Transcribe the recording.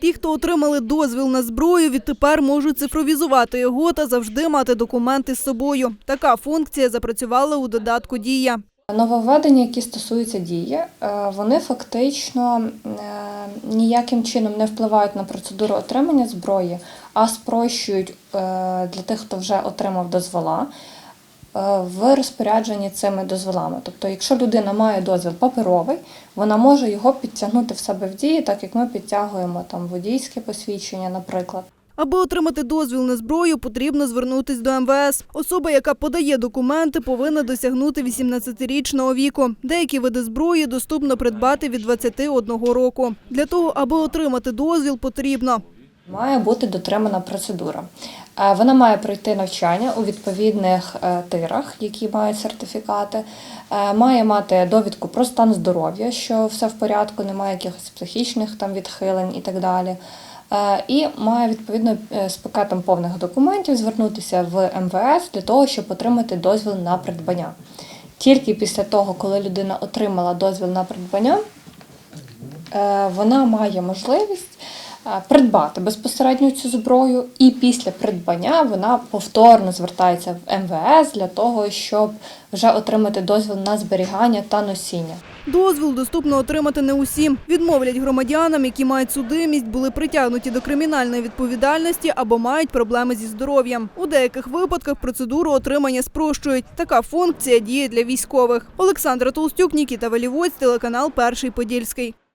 Ті, хто отримали дозвіл на зброю, відтепер можуть цифровізувати його та завжди мати документи з собою. Така функція запрацювала у додатку Дія. Нововведення, які стосуються дії, е, вони фактично е, ніяким чином не впливають на процедуру отримання зброї, а спрощують е, для тих, хто вже отримав дозвола. Е, В розпорядженні цими дозволами. Тобто, якщо людина має дозвіл паперовий, вона може його підтягнути в себе в дії, так як ми підтягуємо там водійське посвідчення, наприклад. Аби отримати дозвіл на зброю, потрібно звернутись до МВС. Особа, яка подає документи, повинна досягнути 18-річного віку. Деякі види зброї доступно придбати від 21 року. Для того, аби отримати дозвіл, потрібно Має бути дотримана процедура. Е, Вона має пройти навчання у відповідних е, тирах, які мають сертифікати, Е, має мати довідку про стан здоров'я, що все в порядку, немає якихось психічних там відхилень і так далі. І має відповідно з пакетом повних документів звернутися в МВС для того, щоб отримати дозвіл на придбання. Тільки після того, коли людина отримала дозвіл на придбання, вона має можливість придбати безпосередньо цю зброю, і після придбання вона повторно звертається в МВС для того, щоб вже отримати дозвіл на зберігання та носіння. Дозвіл доступно отримати не усім. Відмовлять громадянам, які мають судимість, були притягнуті до кримінальної відповідальності або мають проблеми зі здоров'ям. У деяких випадках процедуру отримання спрощують. Така функція діє для військових. Олександра Толстюк, Нікіта Валівоць, телеканал Перший Подільський.